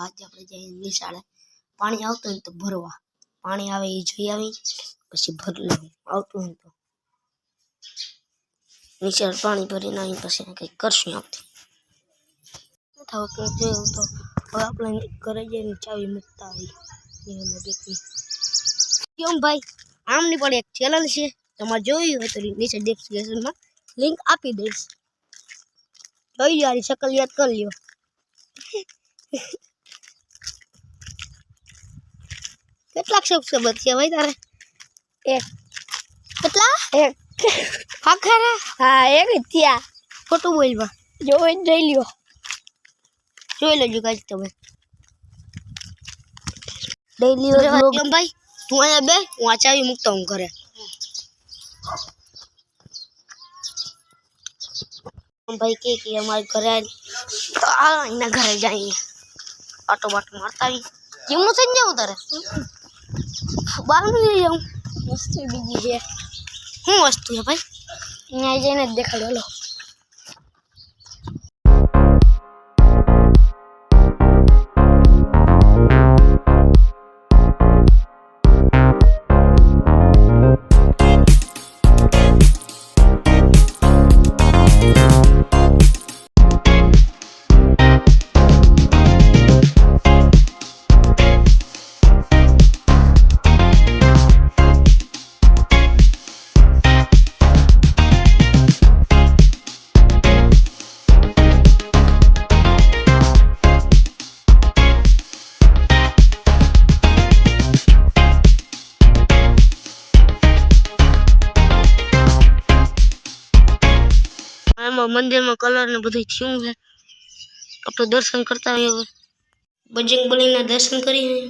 આજે આપણે જઈએ નિશાળે પાણી આવતું હોય તો ભરવા પાણી આવે એ જોઈ આવી પછી ભરી લેવું આવતું હોય તો નિશાળ પાણી ભરી નાખી પછી કંઈક કરશું આવતી ભાઈ આમની પણ એક ચેનલ છે તમારે જોયું હોય લિંક આપી દઈશ જોઈ જારી શકલ યાદ કરી લ્યો કેટલાક સબસ્ક્રાઈબર છે ભાઈ તારે એક કેટલા એક ખરા હા એક ત્યાં થયા ખોટું બોલમાં જોઈ જોઈ લ્યો જોઈ લેજો કાંઈ તમે ડેલી ભાઈ તું અહીંયા બે હું આચાવી મૂકતા હું ઘરે ભાઈ કે અમારે ઘરે આ એના ઘરે જાય આટો બાટો મારતા આવી કેમનું થઈ જવું તારે બહારનું જઈ જાઉં વસ્તુ બીજી છે શું વસ્તુ છે ભાઈ અહીંયા જઈને જ દેખાડો मंदिर में कलर ने बधी थियो है अब तो दर्शन करता है बजरंग बली ने दर्शन करी है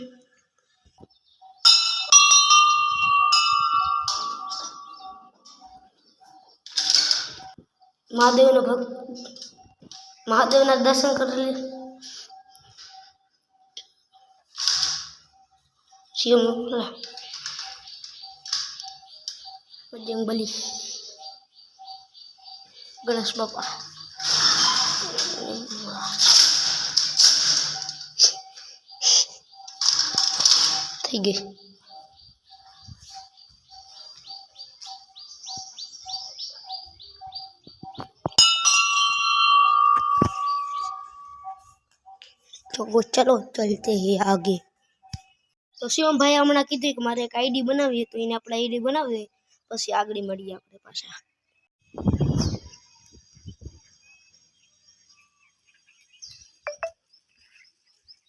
महादेव ने भक्त महादेव ने दर्शन कर लिए शिव मुक्ला बजरंग बली गणेश बाबा ठीक है तो चलो चलते है आगे तो शिवम भाई हम कीधे मार एक आई डी बनाई तो इन्हें तो अपने आईडी बनाए पी आगे मड़ी अपने पास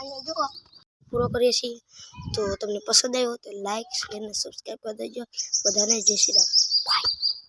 અને જુઓ પૂરો કરીએ છીએ તો તમને પસંદ આવ્યો તો લાઈક શેર અને સબસ્ક્રાઈબ કરી દેજો બધાને જય શ્રી રામ બાય